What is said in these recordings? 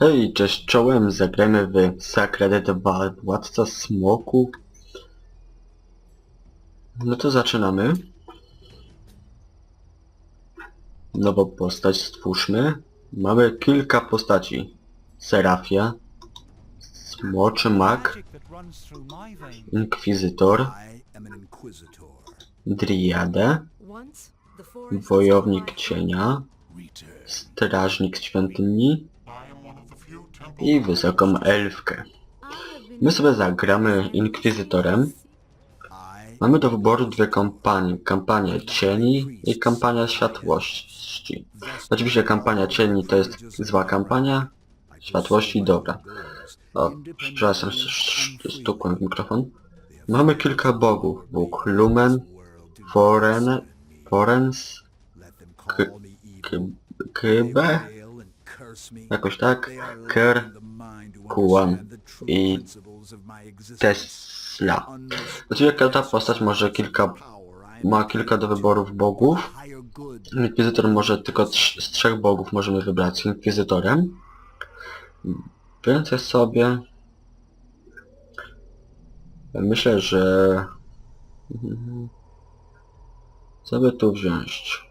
Hej, cześć czołem, zagrajmy w Sacred 2 Władca Smoku. No to zaczynamy. Nową postać stwórzmy. Mamy kilka postaci. Serafia, Smoczy Mak, Inkwizytor, I. Driadę, Wojownik Cienia. Strażnik Świątyni i Wysoką Elfkę. My sobie zagramy Inkwizytorem. Mamy do wyboru dwie kampanie. Kampania cieni i kampania światłości. Oczywiście kampania cieni to jest zła kampania, światłości dobra. O, przepraszam, sz- sz- stukłem w mikrofon. Mamy kilka bogów. Bóg Lumen, Foren, Forens, Kybe, jakoś tak, They are Ker, lacking the mind to Kuan i. Tesla. Znaczy każda postać może kilka, ma kilka do wyborów bogów. Inkwizytor może tylko z trzech bogów możemy wybrać z Inkwizytorem. Więc ja sobie... Myślę, że... Co by tu wziąć?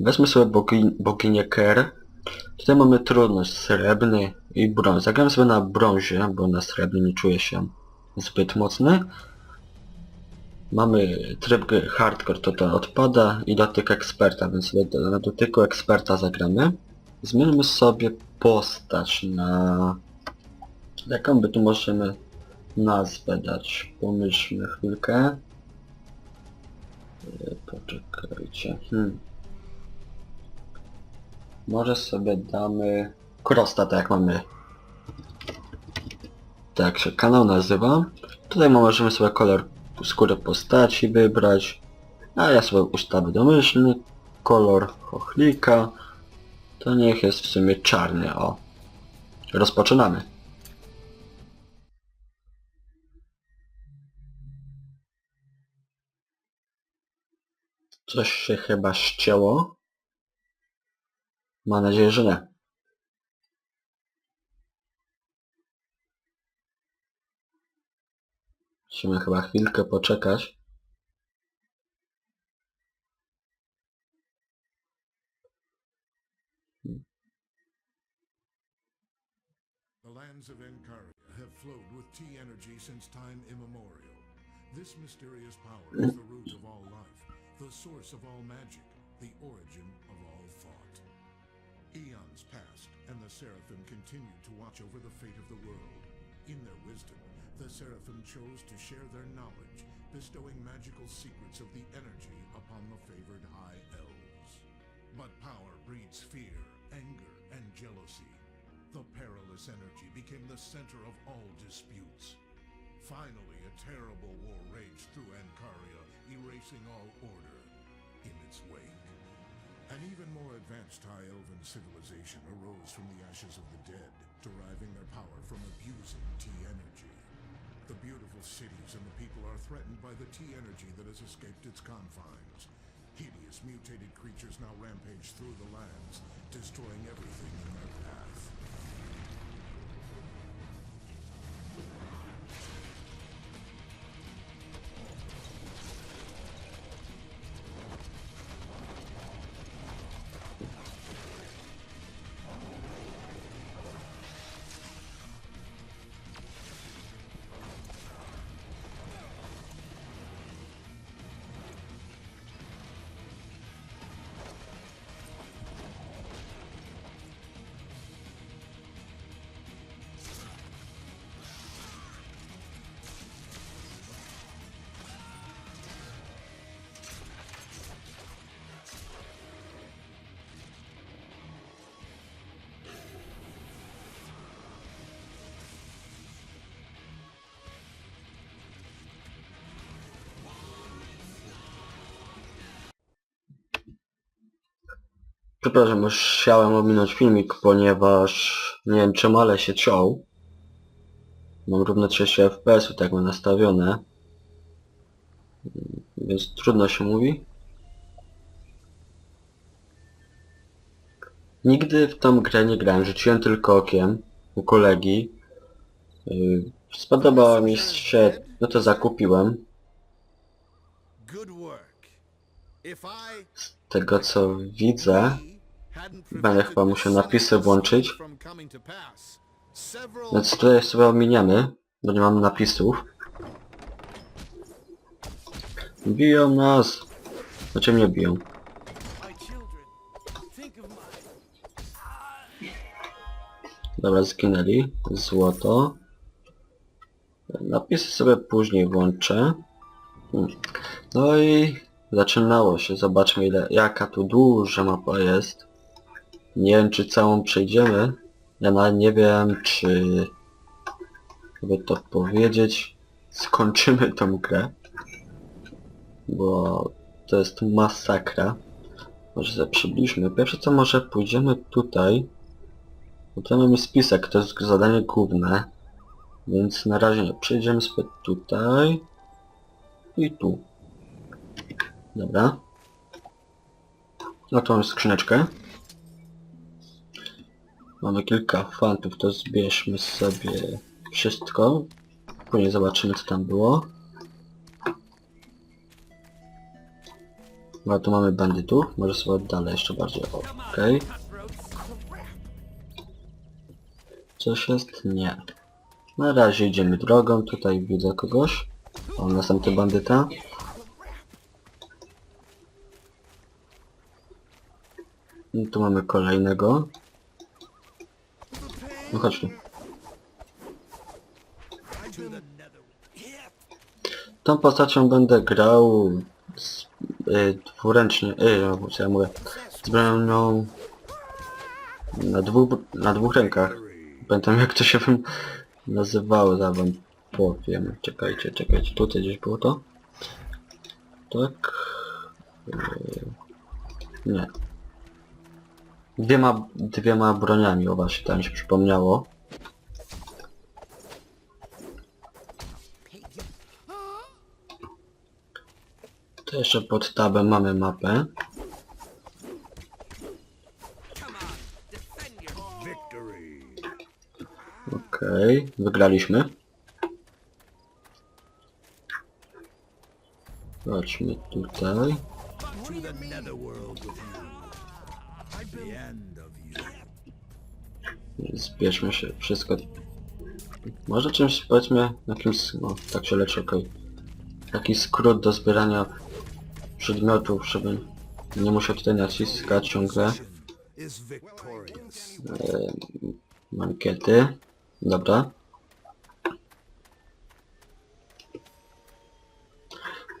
Weźmy sobie bogi, boginię Ker. Tutaj mamy trudność srebrny i brąz. Zagram sobie na brązie, bo na srebrny nie czuję się zbyt mocny. Mamy tryb hardcore, to to odpada i dotyk eksperta, więc na dotyku eksperta zagramy. Zmieńmy sobie postać na... Jaką by tu możemy nazwę dać? Pomyślmy chwilkę. E, Poczekajcie. Hmm. Może sobie damy... Krosta, tak jak mamy. Tak się kanał nazywa. Tutaj możemy sobie kolor skóry postaci wybrać. A ja sobie ustawię domyślny kolor chochlika. To niech jest w sumie czarny, o. Rozpoczynamy. Coś się chyba ścięło. Mam nadzieję, że nie. Musimy chyba chwilkę poczekać. The lands of Encaria have flowed with tea energy since time immemorial. This mysterious power is the root of all life, the source of all magic, the origin the Seraphim continued to watch over the fate of the world. In their wisdom, the Seraphim chose to share their knowledge, bestowing magical secrets of the energy upon the favored High Elves. But power breeds fear, anger, and jealousy. The perilous energy became the center of all disputes. Finally, a terrible war raged through Ancaria, erasing all order in its wake. An even more advanced High Elven civilization arose from the ashes of the dead, deriving their power from abusing T-energy. The beautiful cities and the people are threatened by the T-energy that has escaped its confines. Hideous mutated creatures now rampage through the lands, destroying everything in their path. Przepraszam, już chciałem ominąć filmik, ponieważ nie wiem czemu, ale się ciął. Mam równe 30 fps, tak mam nastawione. Więc trudno się mówi. Nigdy w tą grę nie grałem, rzuciłem tylko okiem u kolegi. Yy, Spodobało mi się, no to zakupiłem. Z tego co widzę, będę chyba musiał napisy włączyć. Więc tutaj sobie ominiemy, bo nie mamy napisów. Biją nas! Znaczy mnie biją. Dobra, zginęli. Złoto. Napisy sobie później włączę. Hmm. No i zaczynało się. Zobaczmy ile, jaka tu duża mapa jest. Nie wiem czy całą przejdziemy. Ja nawet nie wiem czy... Jakby to powiedzieć... Skończymy tą grę. Bo to jest masakra. Może sobie przybliżmy. Pierwsze co może pójdziemy tutaj. Bo tutaj mamy spisek, to jest zadanie główne. Więc na razie nie. Przejdziemy sobie tutaj. I tu. Dobra. No to mamy skrzyneczkę. Mamy kilka fantów, to zbierzmy sobie wszystko. Później zobaczymy co tam było. No tu mamy bandytów, może sobie dalej jeszcze bardziej. Okej. Coś jest? Nie. Na razie idziemy drogą, tutaj widzę kogoś. O, następny bandyta. I tu mamy kolejnego. No chodź tu. Tą postacią będę grał z, y, dwuręcznie, y, co ja mówię, z bronią na dwóch, na dwóch rękach. Pamiętam jak to się wam nazywało, za wam powiem. Czekajcie, czekajcie, tutaj gdzieś było to? Tak. Yy, nie. Dwiema, dwiema broniami, o właśnie, tam się przypomniało. To jeszcze pod tabem mamy mapę. Okej, wygraliśmy. Chodźmy tutaj. Zbierzmy się wszystko. Może czymś powiedzmy jakimś, no tak się leczy, okej. Taki skrót do zbierania przedmiotów, żeby nie musiał tutaj naciskać ciągle. Victorious. Mankiety. Dobra.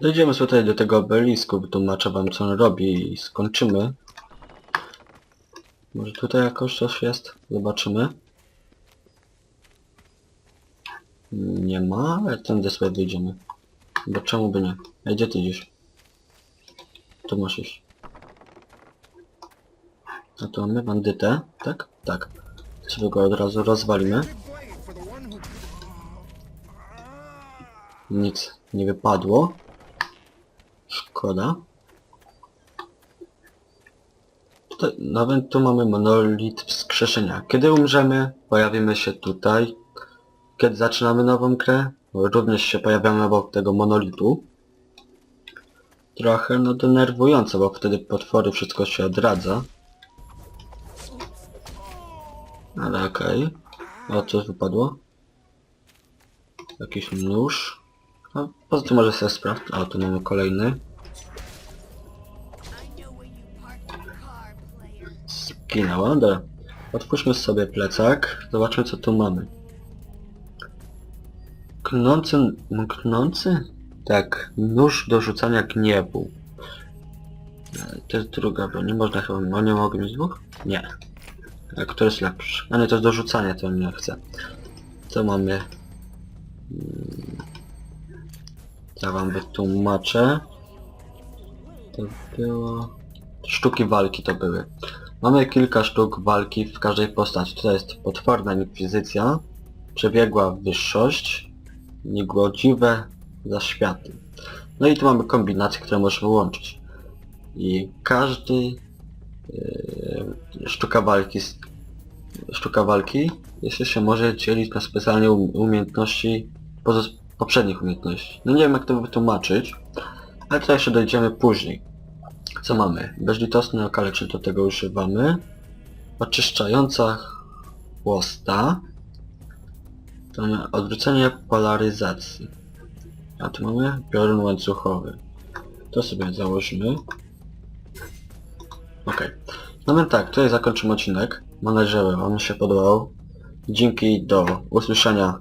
Dojdziemy tutaj do tego obelisku, wytłumaczę wam co on robi i skończymy. Może tutaj jakoś coś jest? Zobaczymy. Nie ma, ale tędy sobie wyjdziemy. Bo czemu by nie? A gdzie ty idziesz? Tu masz iść. A tu mamy bandytę, tak? Tak. Sobie go od razu rozwalimy. Nic nie wypadło. Szkoda. Tutaj, nawet tu mamy monolit wskrzeszenia. Kiedy umrzemy, pojawimy się tutaj. Kiedy zaczynamy nową grę, również się pojawiamy obok tego monolitu. Trochę no denerwujące, bo wtedy potwory wszystko się odradza. Ale okej. O, coś wypadło? Jakiś nóż. A poza tym może sobie sprawdź. O, tu mamy kolejny. Zginęła, dobra. Otwórzmy sobie plecak. Zobaczmy co tu mamy. Knący... Mknący? Tak, nóż do rzucania gniewu. To jest druga broń. Nie można chyba... No nie mogę mieć dwóch? Nie. A który jest lepszy? A nie, to jest do rzucania, to nie chcę. Co mamy? Mm. Ja wam wytłumaczę. To było... Sztuki walki to były. Mamy kilka sztuk walki w każdej postaci. Tutaj jest potworna inkwizycja, przebiegła wyższość, niegodziwe zaświaty. No i tu mamy kombinacje, które możemy łączyć. I każdy yy, sztuka walki. Sztuka walki jeszcze się może dzielić na specjalne um- umiejętności poprzednich umiejętności. No nie wiem jak to wytłumaczyć, ale to jeszcze dojdziemy później. Co mamy? Bezlitosne okaleczenie, do tego używamy. Oczyszczająca chłosta. To mamy odwrócenie polaryzacji. A tu mamy piorun łańcuchowy. To sobie założymy. Okej. No więc tak, tutaj zakończymy odcinek. Mam nadzieję, że Wam się podobał. Dzięki do usłyszenia